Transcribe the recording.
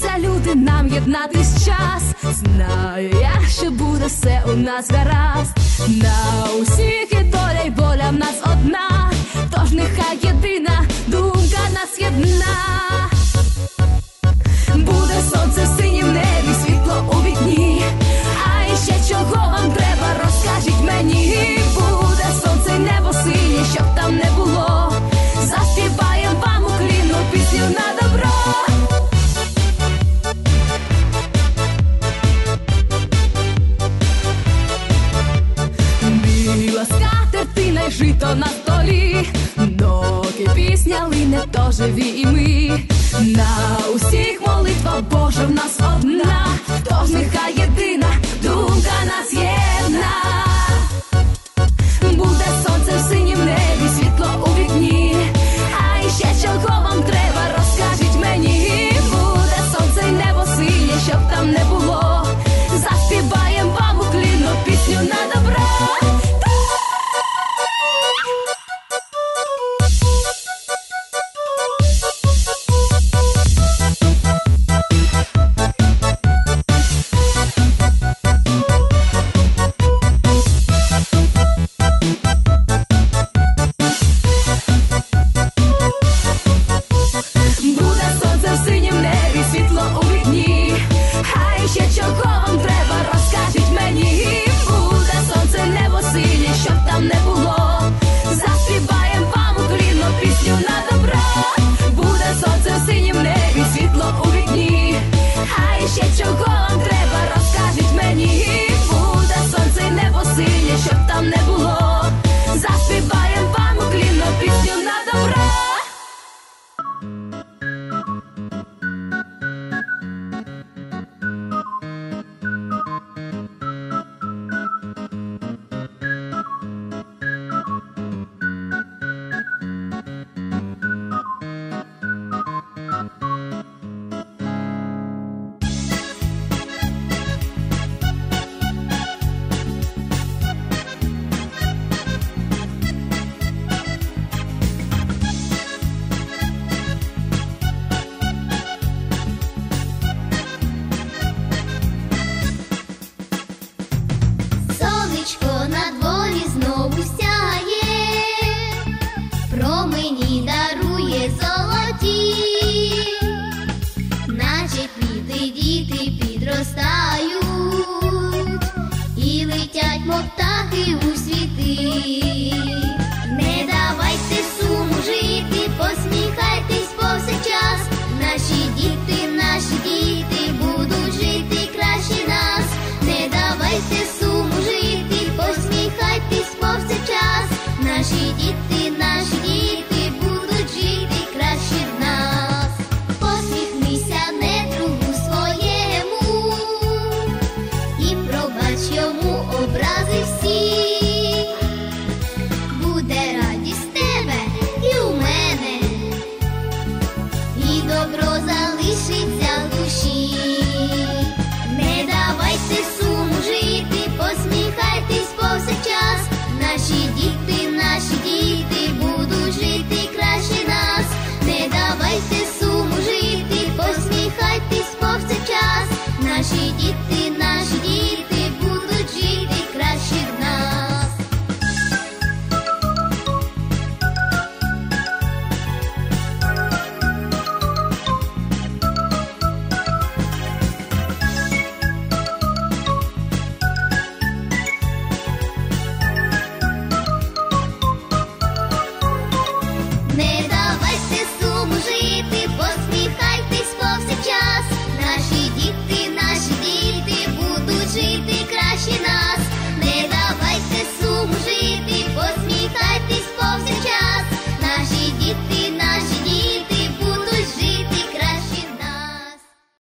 Вчаться люди нам єднатись час. Знаю, я що буде все у нас гаразд на усіх. на столі, доки пісня лине, то живі і ми. На усіх молитва Божа в нас одна. всіх, буде радість тебе і у мене, і добро залишиться.